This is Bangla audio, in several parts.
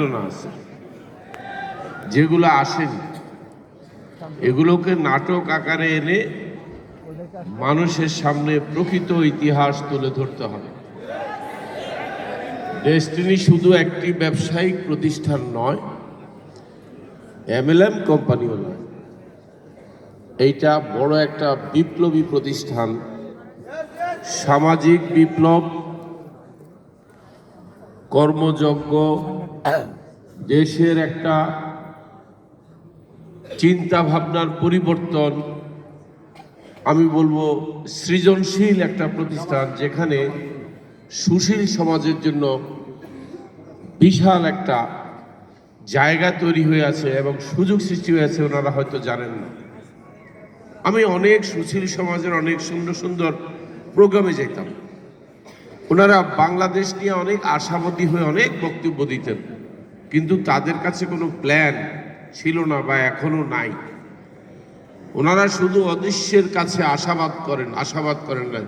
ঘটনা আছে। যেগুলো আসেনি, এগুলোকে নাটক আকারে এনে মানুষের সামনে প্রকৃত ইতিহাস তুলে ধরতে হবে। ডেস্টিনি শুধু একটি ব্যবসায়িক প্রতিষ্ঠান নয় এমএলএম কোম্পানিও নয়। এইটা বড় একটা বিপ্লবী প্রতিষ্ঠান, সামাজিক বিপ্লব কর্মযজ্ঞ, দেশের একটা চিন্তা ভাবনার পরিবর্তন, আমি বলব সৃজনশীল একটা প্রতিষ্ঠান যেখানে সুশীল সমাজের জন্য বিশাল একটা জায়গা তৈরি হয়ে আছে এবং সুযোগ সৃষ্টি হয়েছে ওনারা হয়তো জানেন না। আমি অনেক সুশীল সমাজের অনেক সুন্দর সুন্দর প্রোগ্রামে যেতাম। ওনারা বাংলাদেশ নিয়ে অনেক আশাবাদী হয়ে অনেক বক্তব্য দিতেন। কিন্তু তাদের কাছে কোনো প্ল্যান ছিল না বা এখনও নাই। ওনারা শুধু অদৃশ্যের কাছে আশাবাদ করেন আশাবাদ করেন না।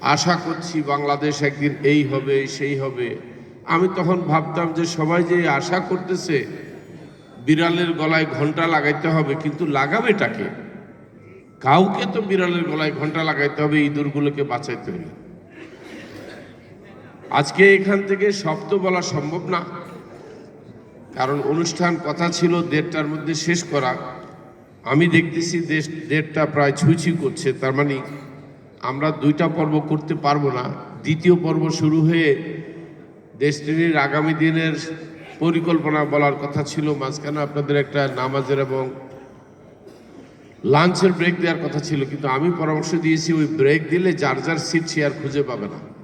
আশা করছি বাংলাদেশ একদিন এই হবে, সেই হবে। আমি তখন ভাবতাম যে সবাই যে আশা করতেছে, বিড়ালের গলায় ঘণ্টা লাগাইতে হবে, কিন্তু লাগাবে লাগাবেটাকে কাউকে তো বিড়ালের গলায় ঘণ্টা লাগাইতে হবে, ইঁদুরগুলোকে বাঁচাইতে হবে। আজকে এখান থেকে তো বলা সম্ভব না। কারণ অনুষ্ঠান কথা ছিল দেড়টার মধ্যে শেষ করা। আমি দেখতেছি দেশ দেড়টা প্রায় ছুঁচি করছে। তার মানে আমরা দুইটা পর্ব করতে পারব না। দ্বিতীয় পর্ব শুরু হয়ে দেশটির আগামী দিনের পরিকল্পনা বলার কথা ছিল। মাঝখানে আপনাদের একটা নামাজের এবং লাঞ্চের ব্রেক দেওয়ার কথা ছিল। কিন্তু আমি পরামর্শ দিয়েছি, ওই ব্রেক দিলে যার যার সিট চেয়ার খুঁজে পাবে না।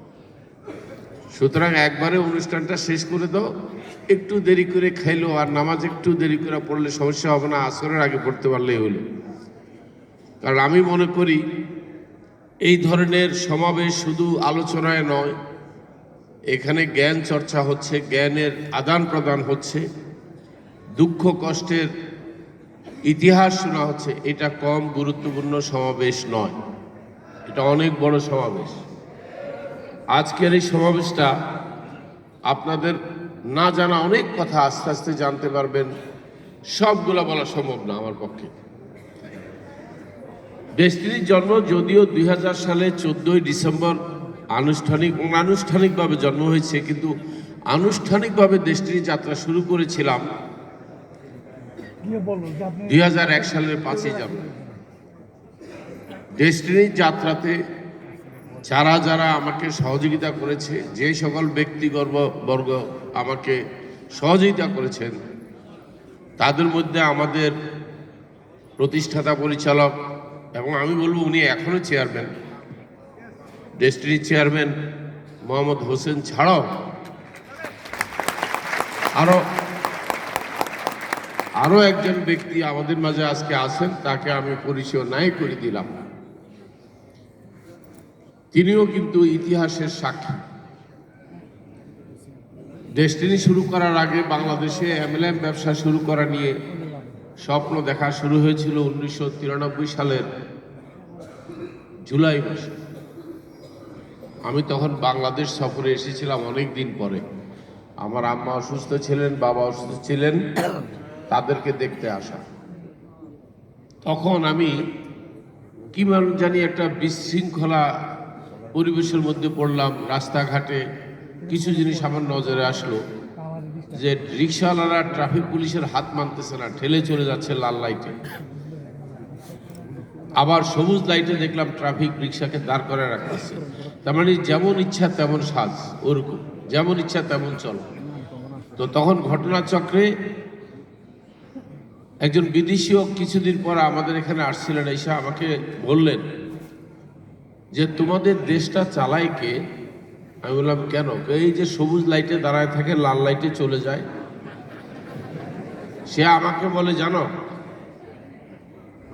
সুতরাং একবারে অনুষ্ঠানটা শেষ করে দাও। একটু দেরি করে খাইলো আর নামাজ একটু দেরি করে পড়লে সমস্যা হবে না, আসরের আগে পড়তে পারলেই হলো। কারণ আমি মনে করি, এই ধরনের সমাবেশ শুধু আলোচনায় নয়, এখানে জ্ঞান চর্চা হচ্ছে, জ্ঞানের আদান প্রদান হচ্ছে, দুঃখ কষ্টের ইতিহাস শোনা হচ্ছে, এটা কম গুরুত্বপূর্ণ সমাবেশ নয়। এটা অনেক বড় সমাবেশ। আজকের এই সমাবেশটা আপনাদের না জানা অনেক কথা আস্তে আস্তে জানতে পারবেন। সবগুলা বলা সম্ভব না আমার পক্ষে। ডেস্টিনির জন্ম যদিও দুই হাজার সালে চোদ্দই ডিসেম্বর আনুষ্ঠানিক অনানুষ্ঠানিকভাবে জন্ম হয়েছে, কিন্তু আনুষ্ঠানিকভাবে দেশটির যাত্রা শুরু করেছিলাম দুই হাজার এক সালের পাঁচই জানুয়ারি। ডেস্টিনির যাত্রাতে যারা যারা আমাকে সহযোগিতা করেছে, যে সকল ব্যক্তিগর্ব বর্গ আমাকে সহযোগিতা করেছেন, তাদের মধ্যে আমাদের প্রতিষ্ঠাতা পরিচালক এবং আমি বলব উনি এখনও চেয়ারম্যান। ডেস্টিনির চেয়ারম্যান মোহাম্মদ হোসেন ছাড়াও আরও আরও একজন ব্যক্তি আমাদের মাঝে আজকে আছেন, তাকে আমি পরিচয় নাই করে দিলাম। তিনিও কিন্তু ইতিহাসের সাক্ষী। ডেস্টিনি শুরু করার আগে বাংলাদেশে এমএলএম ব্যবসা শুরু করা নিয়ে স্বপ্ন দেখা শুরু হয়েছিল উনিশশো তিরানব্বই সালের জুলাই মাসে। আমি তখন বাংলাদেশ সফরে এসেছিলাম অনেক দিন পরে। আমার আম্মা অসুস্থ ছিলেন, বাবা অসুস্থ ছিলেন, তাদেরকে দেখতে আসা। তখন আমি কি জানি একটা বিশৃঙ্খলা পরিবেশের মধ্যে পড়লাম, রাস্তাঘাটে কিছু জিনিস আমার নজরে আসলো যে রিক্সাওয়ালারা ট্রাফিক পুলিশের হাত মানতেছে না, ঠেলে চলে যাচ্ছে লাল লাইটে আবার সবুজ লাইটে দেখলাম ট্রাফিক রিক্সাকে দাঁড় করে রাখতেছে। তার মানে যেমন ইচ্ছা তেমন সাজ, ওরকম। যেমন ইচ্ছা তেমন চল। তো তখন ঘটনাচক্রে একজন বিদেশিও কিছুদিন পর আমাদের এখানে আসছিলেন, এসে আমাকে বললেন যে তোমাদের দেশটা চালায় কে? আমি বললাম, কেন? এই যে সবুজ লাইটে দাঁড়ায় থাকে, লাল লাইটে চলে যায়। সে আমাকে বলে, জানো,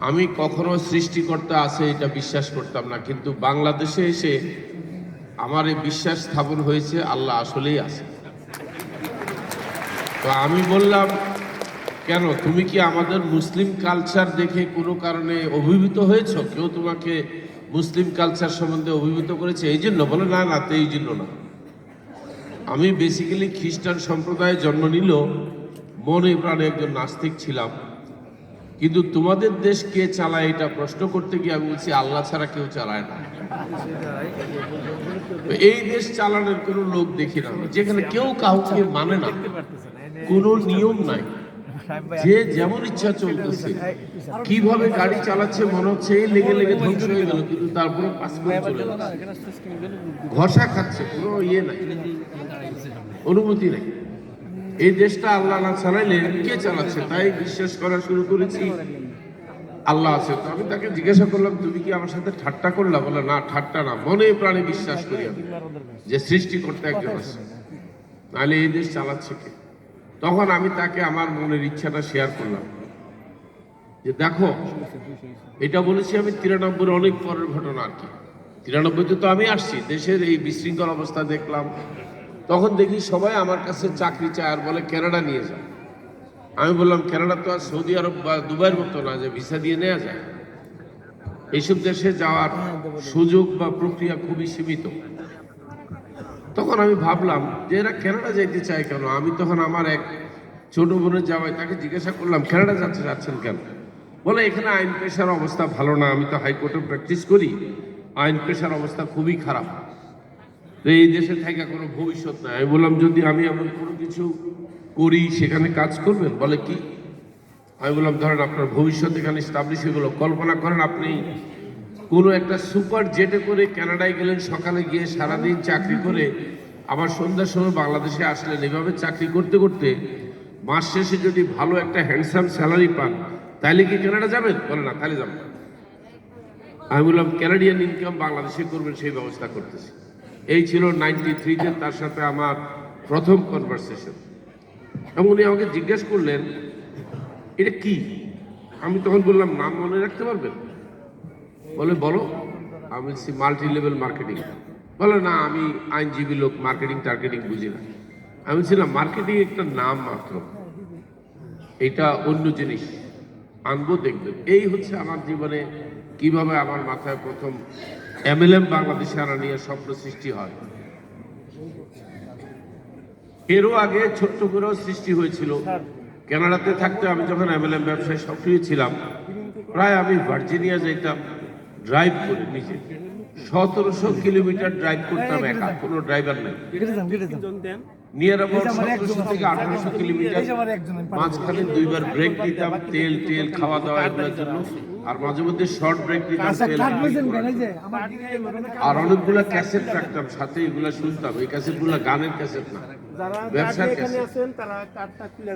আমি কখনো সৃষ্টিকর্তা আছে এটা বিশ্বাস করতাম না, কিন্তু বাংলাদেশে এসে আমার এই বিশ্বাস স্থাপন হয়েছে, আল্লাহ আসলেই আছে। তো আমি বললাম, কেন? তুমি কি আমাদের মুসলিম কালচার দেখে কোনো কারণে অভিভূত হয়েছো? কেউ তোমাকে মুসলিম কালচার সম্বন্ধে অভিভূত করেছে, এই জন্য বলে, না না, তো এই জন্য না। আমি বেসিক্যালি খ্রিস্টান সম্প্রদায়ে জন্ম নিল, মনে প্রাণে একজন নাস্তিক ছিলাম। কিন্তু তোমাদের দেশ কে চালায় এটা প্রশ্ন করতে গিয়ে আমি বলছি, আল্লাহ ছাড়া কেউ চালায় না। এই দেশ চালানোর কোনো লোক দেখি না। যেখানে কেউ কাউকে মানে না। কোনো নিয়ম নাই। যে যেমন ইচ্ছা চলতেছে। কীভাবে গাড়ি চালাচ্ছে, মনে হচ্ছে লেগে লেগে ধ্বংস হয়ে গেল, কিন্তু তারপরে চলে ঘষা খাচ্ছে, কোনো ইয়ে নাই। অনুমতি নেই। এই দেশটা আল্লাহ না চালাইলে কে চালাচ্ছে? তাই বিশ্বাস করা শুরু করেছি। আল্লাহ আছে। তো আমি তাকে জিজ্ঞাসা করলাম, তুমি কি আমার সাথে ঠাট্টা করলা? বলে, না, ঠাট্টা না, মনে প্রাণে বিশ্বাস করি আমি যে সৃষ্টি করতে একজন আছে। নাহলে এই দেশ চালাচ্ছে কে? তখন আমি তাকে আমার মনের ইচ্ছাটা শেয়ার করলাম। যে দেখো, এটা বলেছি আমি তিরানব্বই অনেক পরের ঘটনা আর কি। তিরানব্বইতে তো আমি আসছি, দেশের এই বিশৃঙ্খল অবস্থা দেখলাম। তখন দেখি সবাই আমার কাছে চাকরি চায় আর বলে, কানাডা নিয়ে যায় আমি বললাম, কানাডা তো আর সৌদি আরব বা দুবাইয়ের মতো না, যে ভিসা দিয়ে নেওয়া যায়। এইসব দেশে যাওয়ার সুযোগ বা প্রক্রিয়া খুবই সীমিত। তখন আমি ভাবলাম, যে এরা কানাডা যাইতে চায় কেন? আমি তখন আমার এক ছোট বোনের জামাই তাকে জিজ্ঞাসা করলাম, কানাডা যাচ্ছে, যাচ্ছেন কেন? বলে, এখানে আইন পেশার অবস্থা ভালো না, আমি তো হাইকোর্টে প্র্যাকটিস করি। আইন পেশার অবস্থা খুবই খারাপ। তো এই দেশে থেকে কোনো ভবিষ্যৎ নাই। আমি বললাম, যদি আমি এমন কোনো কিছু করি, সেখানে কাজ করবেন? বলে, কি? আমি বললাম, ধরেন আপনার ভবিষ্যৎ এখানে স্টাবলিশ হয়ে গেলো। কল্পনা করেন আপনি কোনো একটা সুপার জেটে করে কানাডায় গেলেন, সকালে গিয়ে সারাদিন চাকরি করে আবার সন্ধ্যার সময় বাংলাদেশে আসলেন। এভাবে চাকরি করতে করতে মাস শেষে যদি ভালো একটা হ্যান্ডসাম স্যালারি পান তাহলে কি কানাডা যাবেন? বলে না তাহলে যাবেন আমি বললাম ক্যানাডিয়ান ইনকাম বাংলাদেশে করবেন, সেই ব্যবস্থা করতেছি। এই ছিল নাইনটি থ্রিতে তার সাথে আমার প্রথম কনভারসেশন এবং উনি আমাকে জিজ্ঞেস করলেন, এটা কি? আমি তখন বললাম, নাম মনে রাখতে পারবেন? বলে বলো আমি বলছি মাল্টি লেভেল মার্কেটিং বলে না আমি আইনজীবী লোক মার্কেটিং টার্গেটিং বুঝি না। আমি বলছিলাম মার্কেটিং একটা নাম মাত্র। এটা অন্য জিনিস। আনব দেখবেন এই হচ্ছে আমার জীবনে কীভাবে আমার মাথায় প্রথম এমএলএম বাংলাদেশে আনা নিয়ে স্বপ্ন সৃষ্টি হয়। এরও আগে ছোট্ট করেও সৃষ্টি হয়েছিল। কানাডাতে থাকতে আমি যখন এমএলএম ব্যবসায় সক্রিয় ছিলাম প্রায় আমি ভার্জিনিয়া যেতাম ড্রাইভ করে নিজে। সতেরোশো কিলোমিটার ড্রাইভ করতাম একা কোনো ড্রাইভার নেই। নিয়ার অ্যাবাউট সতেরোশো থেকে আঠারোশো কিলোমিটার। মাঝখানে দুইবার ব্রেক দিতাম তেল তেল খাওয়া দাওয়া এগুলোর জন্য। আর মাঝে মধ্যে শর্ট ব্রেক দিতাম তেল আর অনেকগুলো ক্যাসেট রাখতাম সাথে এগুলা শুনতাম। এই ক্যাসেটগুলো গানের ক্যাসেট না। ব্যবসার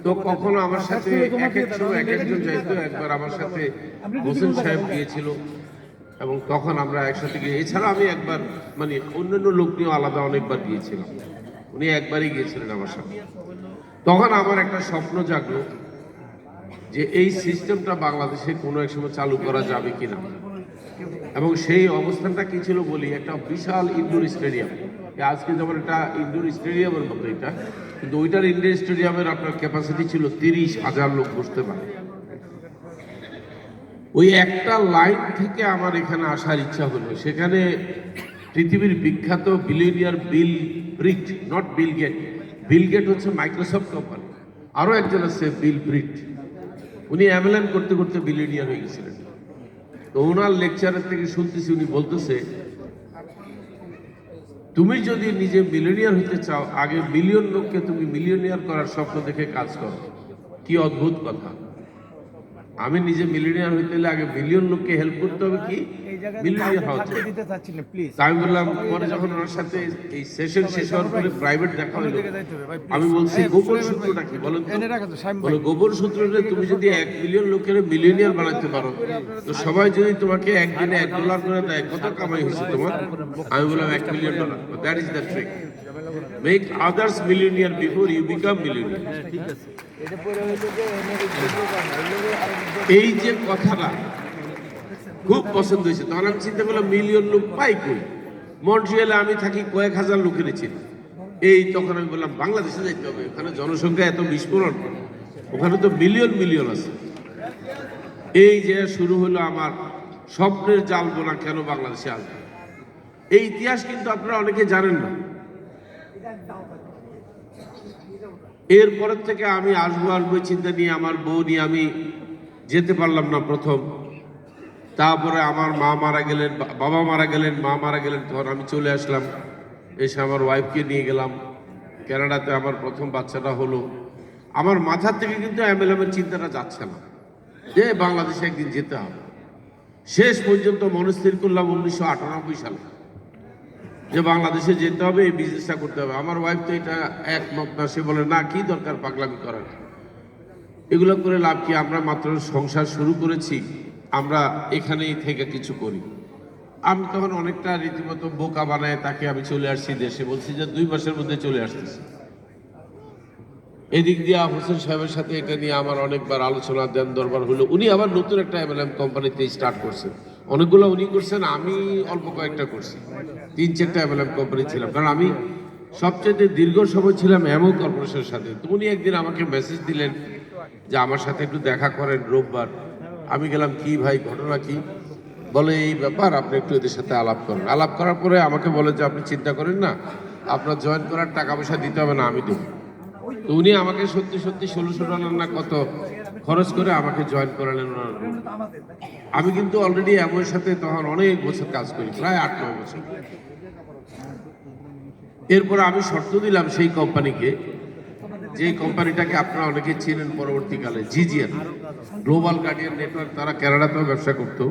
তো কখনো আমার সাথে এক এক সময় এক একজন যাইতো একবার আমার সাথে হোসেন সাহেব গিয়েছিল। এবং তখন আমরা একসাথে গিয়ে, এছাড়া আমি একবার মানে অন্যান্য লোক নিয়েও আলাদা অনেকবার গিয়েছিলাম। উনি একবারই গিয়েছিলেন আমার সাথে তখন আমার একটা স্বপ্ন জাগলো যে এই সিস্টেমটা বাংলাদেশে কোনো এক সময় চালু করা যাবে কিনা। এবং সেই অবস্থানটা কি ছিল বলি, একটা বিশাল ইনডোর স্টেডিয়াম। আজকে যেমন একটা ইনডোর স্টেডিয়ামের মতো এটা, কিন্তু ওইটার ইনডোর স্টেডিয়ামের আপনার ক্যাপাসিটি ছিল তিরিশ হাজার লোক বসতে পারে। ওই একটা লাইন থেকে আমার এখানে আসার ইচ্ছা হলো। সেখানে পৃথিবীর বিখ্যাত billionaire Bill Brit not Bill Gate Bill Gate হচ্ছে মাইক্রোসফট কোম্পানি আরও একজন আছে বিল ব্রিট উনি অ্যামেলান করতে করতে বিলিয়নিয়ার হয়ে গেছিলেন। তো ওনার লেকচারের থেকে শুনতেছি, উনি বলতেছে, তুমি যদি নিজে মিলিয়নিয়ার হতে চাও, আগে মিলিয়ন লোককে তুমি মিলিয়নিয়ার করার স্বপ্ন দেখে কাজ করো। কি অদ্ভুত কথা। আমি নিজে মিলিয়নিয়ার হইতে হলে আগে মিলিয়ন লোককে হেল্প করতে হবে কি? মিলিয়নিয়ার হওয়া আমি বললাম পরে যখন ওনার সাথে এই সেশন শেষ হওয়ার পরে প্রাইভেট দেখা হলো। আমি বলছি গোপন সূত্রটা কি বলেন তো। বলে গোপন সূত্রটা তুমি যদি এক মিলিয়ন লোকের মিলিয়নিয়ার বানাতে পারো তো সবাই যদি তোমাকে একদিনে এক ডলার করে দেয় কত কামাই হয়েছে তোমার? আমি বললাম এক million dollar that is the trick make others millionaire before you become বানাই এই যে কথাটা খুব পছন্দ হয়েছে তখন আমি চিন্তা করলাম মিলিয়ন লোক পাই কই? মন্ট্রিয়ালে আমি থাকি কয়েক হাজার লোকের ছিল এই তখন আমি বললাম বাংলাদেশে যাইতে হবে ওখানে জনসংখ্যা এত বিস্ফোরণ ওখানে তো মিলিয়ন মিলিয়ন আছে। এই যে শুরু হলো আমার স্বপ্নের জাল বোনা কেন বাংলাদেশে আসবে? এই ইতিহাস কিন্তু আপনারা অনেকে জানেন না। এরপরের থেকে আমি আসব আসব চিন্তা নিয়ে আমার বউ নিয়ে আমি যেতে পারলাম না প্রথম। তারপরে আমার মা মারা গেলেন বাবা মারা গেলেন, মা মারা গেলেন, তখন আমি চলে আসলাম। এসে আমার ওয়াইফকে নিয়ে গেলাম। কানাডাতে আমার প্রথম বাচ্চাটা হলো। আমার মাথার থেকে কিন্তু এমএলএমের চিন্তাটা যাচ্ছে না। যে বাংলাদেশে একদিন যেতে হবে। শেষ পর্যন্ত মনস্থির করলাম উনিশশো আটানব্বই সালে। যে বাংলাদেশে যেতে হবে, এই বিজনেসটা করতে হবে। আমার ওয়াইফ তো এটা একমত না, সে বলে, না, কি দরকার পাগলামি করার? এগুলো করে লাভ কি? আমরা মাত্র সংসার শুরু করেছি, আমরা এখানেই থেকে কিছু করি। আমি তখন অনেকটা রীতিমতো বোকা বানায় তাকে আমি চলে আসছি দেশে, বলছি যে, দুই মাসের মধ্যে চলে আসতেছি। এদিক দিয়ে হোসেন সাহেবের সাথে এটা নিয়ে আমার অনেকবার আলোচনা দেন, দরবার হলো। উনি আবার নতুন একটা এমএলএম কোম্পানিতে স্টার্ট করছেন। অনেকগুলো উনি করছেন, আমি অল্প কয়েকটা করছি। তিন চারটা এমএলএম কোম্পানি ছিলাম। কারণ আমি সবচেয়ে দীর্ঘ সময় ছিলাম এমও কর্পোরেশনের সাথে। তো উনি একদিন আমাকে মেসেজ দিলেন যে, আমার সাথে একটু দেখা করেন রোববার। আমি গেলাম, কি ভাই, ঘটনা কি? বলে, এই ব্যাপার, আপনি একটু এদের সাথে আলাপ করেন। আলাপ করার পরে আমাকে বলে যে, আপনি চিন্তা করেন না, আপনার জয়েন করার টাকা পয়সা দিতে হবে না, আমি দেবো। তো উনি আমাকে সত্যি সত্যি ষোলোশো ডলার না কত খরচ করে আমাকে জয়েন করালেন ওনার আমি কিন্তু অলরেডি এমন সাথে তখন অনেক বছর কাজ করি প্রায় আট নয় বছর। এরপর আমি শর্ত দিলাম সেই কোম্পানিকে যে কোম্পানিটাকে আপনারা অনেকে চিনেন পরবর্তীকালে জিজিএন গ্লোবাল গার্ডিয়ান নেটওয়ার্ক তারা কানাডাতেও ব্যবসা করতো।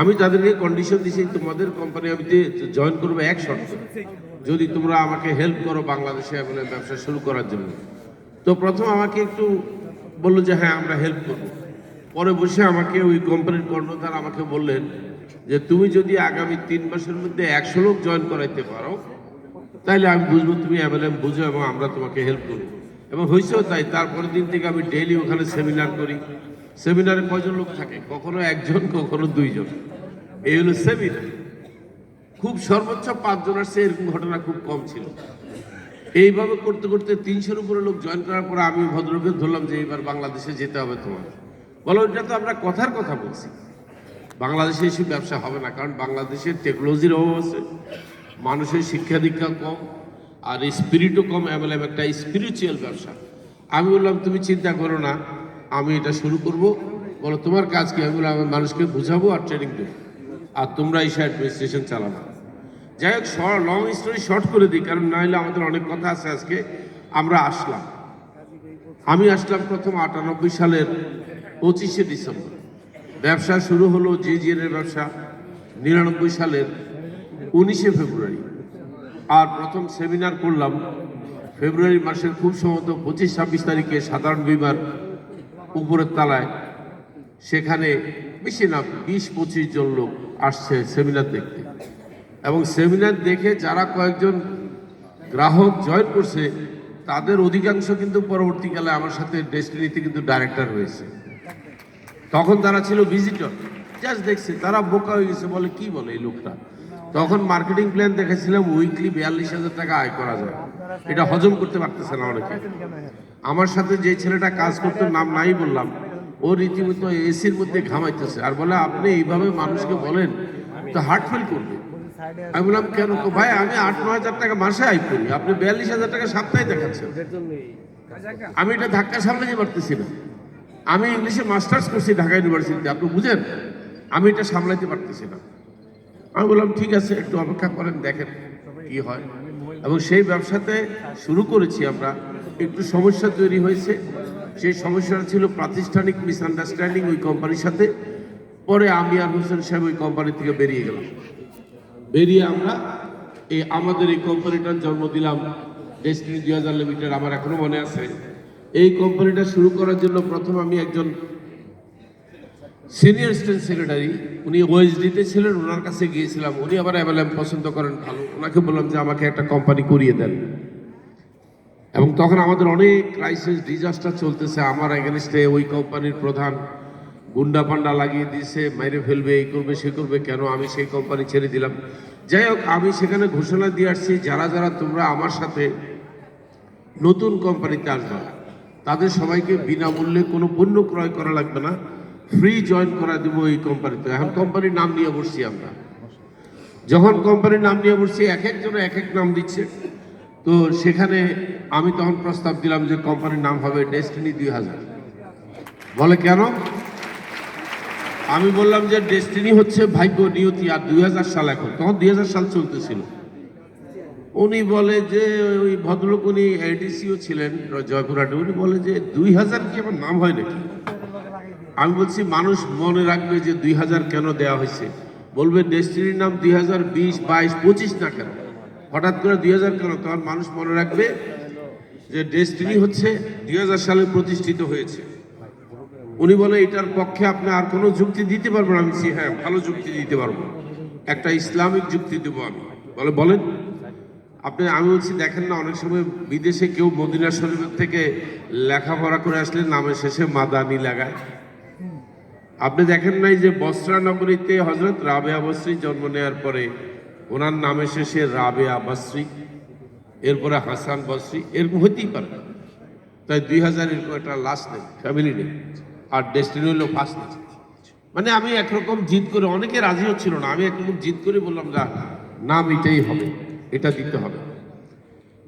আমি তাদেরকে কন্ডিশন দিয়েছি তোমাদের কোম্পানি আমি জয়েন করব এক শর্ত যদি তোমরা আমাকে হেল্প করো বাংলাদেশে ব্যবসা শুরু করার জন্য। তো প্রথম আমাকে একটু বলল যে হ্যাঁ আমরা হেল্প করব। পরে বসে আমাকে ওই কোম্পানির কর্ণধার আমাকে বললেন যে, তুমি যদি আগামী তিন মাসের মধ্যে একশো লোক জয়েন করাইতে পারো, তাইলে আমি বুঝব তুমি অ্যাভেলেম বুঝো এবং আমরা তোমাকে হেল্প করব এবং হয়েছেও তাই। তারপরের দিন থেকে আমি ডেইলি ওখানে সেমিনার করি। সেমিনারে কজন লোক থাকে? কখনো একজন, কখনো দুইজন। এই হলো সেমিনার খুব সর্বোচ্চ পাঁচজন আসছে এরকম ঘটনা খুব কম ছিল। এইভাবে করতে করতে তিনশোর উপরে লোক জয়েন করার পরে আমি ভদ্রলোকে ধরলাম যে এবার বাংলাদেশে যেতে হবে তোমার। বলো, এটা তো আমরা কথার কথা বলছি। বাংলাদেশে এসে ব্যবসা হবে না, কারণ বাংলাদেশের টেকনোলজির অভাব আছে, মানুষের শিক্ষা দীক্ষা কম, আর স্পিরিটও কম অ্যাভেলেবল একটা স্পিরিচুয়াল ব্যবসা। আমি বললাম, তুমি চিন্তা করো না, আমি এটা শুরু করব। বলো, তোমার কাজ কি? আমি বললাম, আমি মানুষকে বুঝাবো আর ট্রেনিং দেবো। আর তোমরা এসে অ্যাডমিনিস্ট্রেশন চালাবো যাই হোক লং স্টোরি শর্ট করে দিই, কারণ নাহলে আমাদের অনেক কথা আছে আজকে। আমরা আসলাম। আমি আসলাম প্রথম আটানব্বই সালের পঁচিশে ডিসেম্বর। ব্যবসা শুরু হলো জি এর ব্যবসা, নিরানব্বই সালের উনিশে ফেব্রুয়ারি। আর প্রথম সেমিনার করলাম ফেব্রুয়ারি মাসের খুব সম্ভবত পঁচিশ ছাব্বিশ তারিখে সাধারণ বিমার উপরের তালায়। সেখানে বেশি না, বিশ পঁচিশ জন লোক আসছে সেমিনার দেখতে। এবং সেমিনার দেখে যারা কয়েকজন গ্রাহক জয়েন করছে, তাদের অধিকাংশ কিন্তু পরবর্তীকালে আমার সাথে ডেস্টিনিতে কিন্তু ডাইরেক্টর হয়েছে। তখন তারা ছিল ভিজিটর জাস্ট দেখছে, তারা বোকা হয়ে গেছে, বলে, কি বলে এই লোকটা? তখন মার্কেটিং প্ল্যান দেখেছিলাম উইকলি বিয়াল্লিশ হাজার টাকা আয় করা যায়। এটা হজম করতে পারতেছে না অনেকে। আমার সাথে যে ছেলেটা কাজ করতে, নাম নাই বললাম। ও রীতিমতো এসির মধ্যে ঘামাইতেছে। আর বলে, আপনি এইভাবে মানুষকে বলেন, তো হার্ট ফেল করবে। আমি বললাম কেন? ভাই আমি আট ন হাজার টাকা মাসে আয় করি। আপনি বিয়াল্লিশ হাজার টাকা সপ্তাহে দেখাচ্ছেন। আমি এটা ধাক্কা সামলাতে পারতেছি না। আমি ইংলিশে মাস্টার্স করছি ঢাকা ইউনিভার্সিটিতে আপনি বুঝেন? আমি এটা সামলাতে পারতেছি না। আমি বললাম ঠিক আছে একটু অপেক্ষা করেন দেখেন কি হয়। এবং সেই ব্যবসাতে শুরু করেছি আমরা। একটু সমস্যা তৈরি হয়েছে। সেই সমস্যাটা ছিল প্রাতিষ্ঠানিক মিসআন্ডারস্ট্যান্ডিং ওই কোম্পানির সাথে। পরে আমি আর হোসেন সাহেব ওই কোম্পানি থেকে বেরিয়ে গেলাম। বেরিয়ে আমরা এই আমাদের এই কোম্পানিটার জন্ম দিলাম ডেস্টিনি দুই হাজার লিমিটেড আমার এখনও মনে আছে। এই কোম্পানিটা শুরু করার জন্য প্রথম আমি একজন সিনিয়র স্টেট সেক্রেটারি উনি ওএসডিতে ছিলেন, ওনার কাছে গিয়েছিলাম। উনি আবার অ্যাভেলেম পছন্দ করেন ভালো। ওনাকে বললাম যে, আমাকে একটা কোম্পানি করিয়ে দেন। এবং তখন আমাদের অনেক ক্রাইসিস ডিজাস্টার চলতেছে। আমার এগেনস্টে ওই কোম্পানির প্রধান। গুন্ডা পান্ডা লাগিয়ে দিয়েছে মেরে ফেলবে, এই করবে, সে করবে, কেন আমি সেই কোম্পানি ছেড়ে দিলাম? যাই হোক আমি সেখানে ঘোষণা দিয়ে আসছি, যারা যারা তোমরা আমার সাথে নতুন কোম্পানিতে আসবে, তাদের সবাইকে বিনামূল্যে কোনো পণ্য ক্রয় করা লাগবে না ফ্রি জয়েন করা দেবো এই কোম্পানিতে এখন কোম্পানির নাম নিয়ে বসছি আমরা। যখন কোম্পানির নাম নিয়ে বসছি, এক একজন এক এক নাম দিচ্ছে। তো সেখানে আমি তখন প্রস্তাব দিলাম যে কোম্পানির নাম হবে ডেস্টিনি দুই হাজার। বলে কেন? আমি বললাম যে ডেস্টিনি হচ্ছে ভাগ্য, নিয়তি, আর দুই হাজার সাল এখন। তখন দুই হাজার সাল চলতেছিল। উনি বলে যে, ওই ভদ্রলোক উনি এডিসিও ছিলেন, জয়পুরহাটে। উনি বলে যে, দুই হাজার কি আমার নাম হয় নাকি? আমি বলছি, মানুষ মনে রাখবে যে দুই হাজার কেন দেওয়া হয়েছে? বলবে ডেস্টিনির নাম দুই হাজার বিশ, বাইশ, পঁচিশ না কেন? হঠাৎ করে দুই হাজার কেন? তখন মানুষ মনে রাখবে যে ডেস্টিনি হচ্ছে দুই হাজার সালে প্রতিষ্ঠিত হয়েছে। উনি বলে, এটার পক্ষে আপনি আর কোনো যুক্তি দিতে পারবেন আমি হ্যাঁ ভালো যুক্তি দিতে পারব। একটা ইসলামিক যুক্তি দেবো আমি। বলে, বলেন। আপনি, আমি বলছি, দেখেন না, অনেক সময় বিদেশে কেউ মদিনা শরীফের থেকে লেখাপড়া করে আসলে নামের শেষে মাদানি লাগায়। আপনি দেখেন নাই যে বস্ত্রা নগরীতে হজরত রাবেয়া বস্রী জন্ম নেওয়ার পরে ওনার নামে শেষে রাবেয়া বস্রী, এরপরে হাসান বস্রী, এরকম হতেই পারে। তাই দুই হাজার এরকম একটা লাস্ট নেই ফ্যামিলি নেই আর ডেস্টিনি হলো ফার্স্ট মানে আমি একরকম জিদ করে, অনেকে রাজি হচ্ছিল না, আমি একরকম জিদ করে বললাম, না নাম এটাই হবে, এটা দিতে হবে।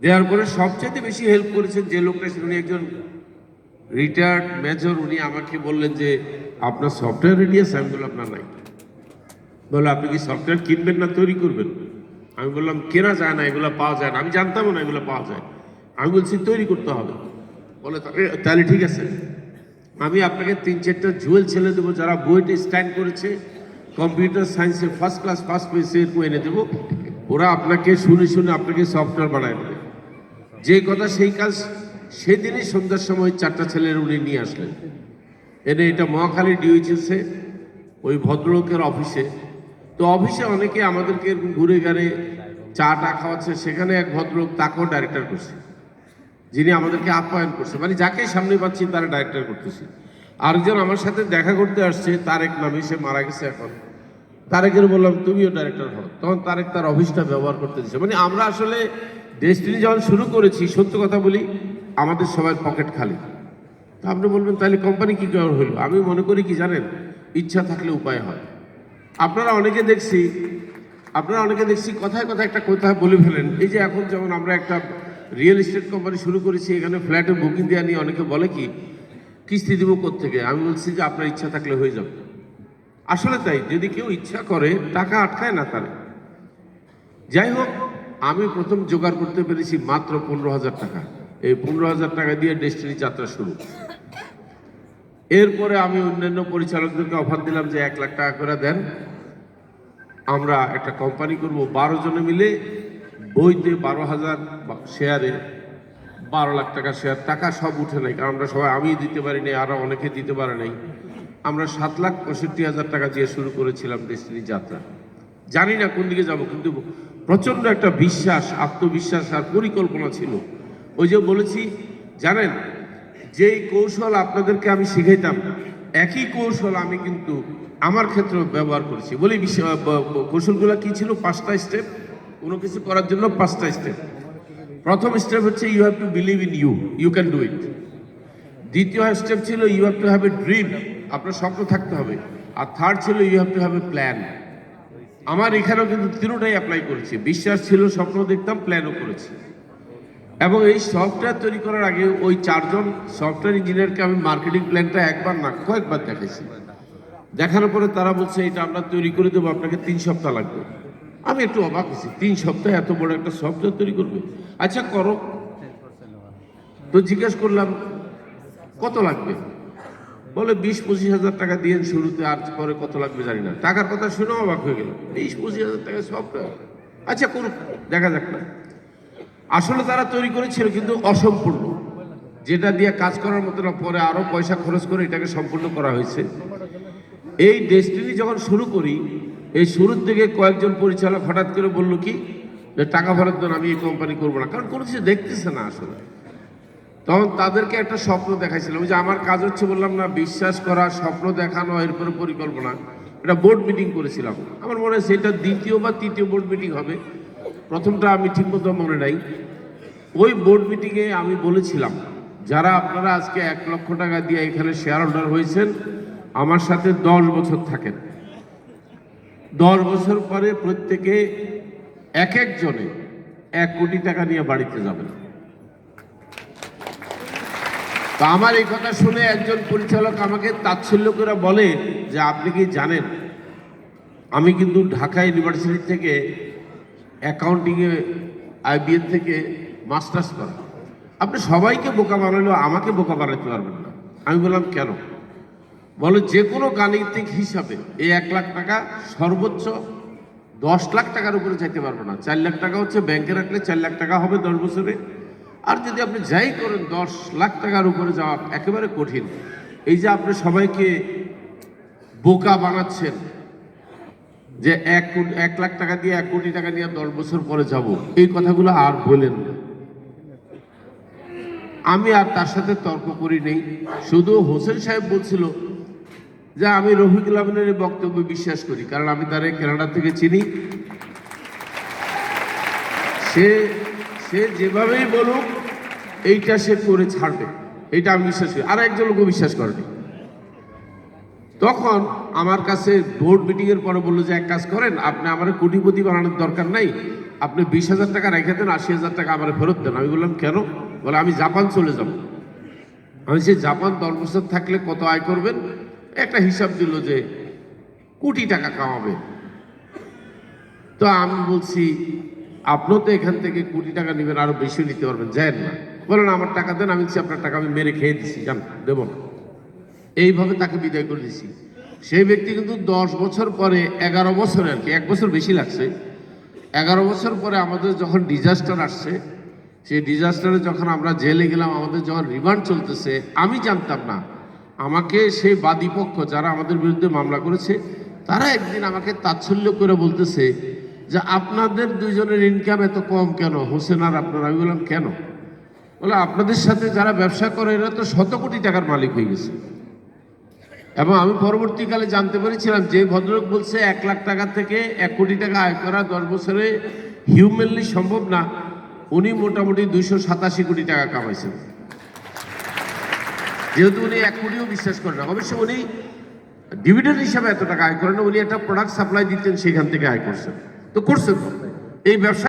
দেওয়ার পরে সবচেয়ে বেশি হেল্প করেছেন যে লোকটা উনি একজন রিটায়ার্ড মেজর উনি আমাকে বললেন যে, আপনার সফটওয়্যার রেডি আছে? আমি বললাম আপনার নাই। বলে আপনি কি সফটওয়্যার কিনবেন না তৈরি করবেন? আমি বললাম, কেনা যায় না, এগুলো পাওয়া যায় না। আমি জানতামও না এগুলো পাওয়া যায়। আমি বলছি, তৈরি করতে হবে। বলে "তাহলে- তাহলে ঠিক আছে। আমি আপনাকে তিন চারটা জুয়েল ছেলে দেবো, যারা বইটা স্ট্যান্ড করেছে কম্পিউটার সায়েন্সে ফার্স্ট ক্লাস পাস পেয়েছে এরকম এনে দেবো। ওরা আপনাকে শুনে শুনে আপনাকে সফটওয়্যার বানায় দেবে। যে কথা সেই কাজ সেদিনই সন্ধ্যার সময় চারটা ছেলের উনি নিয়ে আসলেন। এনে এটা মহাখালী ডিউচেছে ওই ভদ্রলোকের অফিসে তো অফিসে অনেকে আমাদেরকে ঘুরে গাড়ে চা টা খাওয়াচ্ছে, সেখানে এক ভদ্রলোক তাকেও ডাইরেক্টর করছে। যিনি আমাদেরকে আপ্যায়ন করছে। মানে যাকে সামনে পাচ্ছি, তারা ডাইরেক্টর করতেছি। আরেকজন আমার সাথে দেখা করতে আসছে, তারেক নামে, সে মারা গেছে এখন। তারেকের বললাম, তুমিও ডাইরেক্টর হও। তখন তারেক তার অফিসটা ব্যবহার করতে দিচ্ছে মানে আমরা আসলে ডেস্টিনি যখন শুরু করেছি, সত্য কথা বলি, আমাদের সবার পকেট খালি। তা আপনি বলবেন, তাহলে কোম্পানি কি করে হইল আমি মনে করি কি জানেন, ইচ্ছা থাকলে উপায় হয়। আপনারা অনেকে দেখছি, আপনারা অনেকে দেখছি, কথায় কথায় একটা কথা বলে ফেলেন। এই যে এখন যেমন আমরা একটা রিয়েল এস্টেট কোম্পানি শুরু করেছি, এখানে ফ্ল্যাটে বুকিং দেওয়া নিয়ে অনেকে বলে কি, কিস্তি দিব থেকে আমি বলছি যে, আপনার ইচ্ছা থাকলে হয়ে যাবে। আসলে তাই, যদি কেউ ইচ্ছা করে, টাকা আটকায় না তারে। যাই হোক, আমি প্রথম জোগাড় করতে পেরেছি মাত্র পনেরো হাজার টাকা। এই পনেরো হাজার টাকা দিয়ে ডেস্টিনি যাত্রা শুরু। এরপরে আমি অন্যান্য পরিচালকদেরকে অফার দিলাম যে, এক লাখ টাকা করে দেন। আমরা একটা কোম্পানি করব। বারো জনে মিলে বইতে বারো হাজার শেয়ারে বারো লাখ টাকা শেয়ার। টাকা সব উঠে নাই, কারণ আমরা সবাই আমি দিতে পারি নাই আরও অনেকে দিতে পারে নাই। আমরা সাত লাখ পঁয়ষট্টি হাজার টাকা দিয়ে শুরু করেছিলাম ডেস্টিনি যাত্রা। জানি না কোন দিকে যাব, কিন্তু প্রচণ্ড একটা বিশ্বাস, আত্মবিশ্বাস আর পরিকল্পনা ছিল। ওই যে বলেছি, জানেন, যেই কৌশল আপনাদেরকে আমি শিখাইতাম, একই কৌশল আমি কিন্তু আমার ক্ষেত্রে ব্যবহার করেছি। বলি কৌশলগুলো কি ছিল? পাঁচটা স্টেপ কোনো কিছু করার জন্য পাঁচটা স্টেপ প্রথম স্টেপ হচ্ছে you have to believe in you you can do it দ্বিতীয় স্টেপ ছিল you have to have a dream আপনার স্বপ্ন থাকতে হবে। আর থার্ড ছিল you have to have a plan আমার এখানেও কিন্তু তিনোটাই অ্যাপ্লাই করেছি। বিশ্বাস ছিল, স্বপ্ন দেখতাম প্ল্যানও করেছি। এবং এই সফটওয়্যার তৈরি করার আগে ওই চারজন সফটওয়্যার ইঞ্জিনিয়ারকে আমি মার্কেটিং প্ল্যানটা একবার না, কয়েকবার দেখেছি দেখানোর পরে তারা বলছে, এটা আমরা তৈরি করে দেবো, আপনাকে তিন সপ্তাহ লাগবে। আমি একটু অবাক হয়েছি। তিন সপ্তাহে এত বড় একটা সফটওয়্যার তৈরি করবে। আচ্ছা করো। তো জিজ্ঞেস করলাম, কত লাগবে? বলে, বিশ পঁচিশ হাজার টাকা দিয়ে শুরুতে, আর পরে কত লাগবে জানি না। টাকার কথা শুনে অবাক হয়ে গেল বিশ পঁচিশ হাজার টাকা সফটওয়্যার? আচ্ছা করুক, দেখা যাক না। আসলে তারা তৈরি করেছিল কিন্তু অসম্পূর্ণ। যেটা দিয়ে কাজ করার মতো না, পরে আরও পয়সা খরচ করে এটাকে সম্পূর্ণ করা হয়েছে। এই ডেস্টিনি যখন শুরু করি এই শুরুর দিকে কয়েকজন পরিচালক হঠাৎ করে বলল, কি? যে টাকা ফেরত দেন, আমি এই কোম্পানি করব না। কারণ কোনো কিছু দেখতেছে না আসলে। তখন তাদেরকে একটা স্বপ্ন দেখাইছিলাম যে আমার কাজ হচ্ছে বললাম না, বিশ্বাস করা, স্বপ্ন দেখানো এরপরে পরিকল্পনা। একটা বোর্ড মিটিং করেছিলাম। আমার মনে হয় সেটা দ্বিতীয় বা তৃতীয় বোর্ড মিটিং হবে। প্রথমটা আমি ঠিকমতো মনে নাই। ওই বোর্ড মিটিংয়ে আমি বলেছিলাম, যারা আপনারা আজকে এক লক্ষ টাকা দিয়ে এখানে শেয়ার হোল্ডার হয়েছেন, আমার সাথে দশ বছর থাকেন। দশ বছর পরে প্রত্যেকে এক একজনে এক কোটি টাকা নিয়ে বাড়িতে যাবেন তো আমার এই কথা শুনে একজন পরিচালক আমাকে তাচ্ছল্য করে বলে যে, আপনি কি জানেন, আমি কিন্তু ঢাকা ইউনিভার্সিটি থেকে অ্যাকাউন্টিংয়ে আইবিএম থেকে মাস্টার্স করা। আপনি সবাইকে বোকা বানালেও আমাকে বোকা বানাতে পারবেন না। আমি বললাম, কেন? বলো যে কোনো গাণিতিক হিসাবে এই এক লাখ টাকা সর্বোচ্চ দশ লাখ টাকার উপরে চাইতে পারব না। চার লাখ টাকা হচ্ছে ব্যাংকে রাখলে চার লাখ টাকা হবে দশ বছরে। আর যদি আপনি যাই করেন, দশ লাখ টাকার উপরে যাওয়া একেবারে কঠিন। এই যে আপনি সবাইকে বোকা বানাচ্ছেন যে এক কোটি, এক লাখ টাকা দিয়ে এক কোটি টাকা নিয়ে দশ বছর পরে যাব, এই কথাগুলো আর বলেন না। আমি আর তার সাথে তর্ক করি নেই। শুধু হোসেন সাহেব বলছিল যে আমি রফিকুল আমিনের বক্তব্য বিশ্বাস করি, কারণ আমি তার কানাডা থেকে চিনি। সে সে যেভাবেই বলুক, এইটা সে করে ছাড়বে। এটা আমি বিশ্বাস করি। আর একজন লোকও বিশ্বাস করেনি। তখন আমার কাছে বোর্ড মিটিং এর পরে বলল যে, এক কাজ করেন, আপনি আমার কোটিপতি বানানোর দরকার নাই। আপনি বিশ হাজার টাকা রেখে দেন, আশি হাজার টাকা আমার ফেরত দেন। আমি বললাম, কেন? বলে, আমি জাপান চলে যাব। আমি সে জাপান দশ বছর থাকলে কত আয় করবেন? একটা হিসাব দিল যে কোটি টাকা কামাবে তো আমি বলছি, আপনিও তো এখান থেকে কোটি টাকা নেবেন, আরও বেশি নিতে পারবেন। যায় না। বলেন, আমার টাকা দেন, আমি আপনার টাকা আমি মেরে খেয়ে দিচ্ছি জান দেবো না। এইভাবে তাকে বিদায় করে দিছি। সেই ব্যক্তি কিন্তু দশ বছর পরে, এগারো বছর আর কি, এক বছর বেশি লাগছে। এগারো বছর পরে আমাদের যখন ডিজাস্টার আসছে, সেই ডিজাস্টারে যখন আমরা জেলে গেলাম, আমাদের যখন রিমান্ড চলতেছে, আমি জানতাম না আমাকে সেই বাদীপক্ষ যারা আমাদের বিরুদ্ধে মামলা করেছে, তারা একদিন আমাকে তাচ্ছল্য করে বলতেছে যে আপনাদের দুইজনের ইনকাম এত কম কেন? হোসেন আর আপনার? আমি বললাম, কেন? বলে, আপনাদের সাথে যারা ব্যবসা করে, এরা তো শত কোটি টাকার মালিক হয়ে গেছে। এবং আমি পরবর্তীকালে জানতে পেরেছিলাম যে ভদ্রলোক বলছে, এক লাখ টাকা থেকে এক কোটি টাকা আয় করা দশ বছরে হিউম্যানলি সম্ভব না। উনি মোটামুটি দুইশো সাতাশি কোটি টাকা কামাইছেন। যেহেতু উনি এক কোটিও বিশ্বাস করেন অবশ্য উনি ডিভিডেন্ড হিসাবে এত টাকা আয় করেন, উনি একটা প্রোডাক্ট সাপ্লাই দিতেন সেখান থেকে আয় করছেন। তো করছেন এই ব্যবসা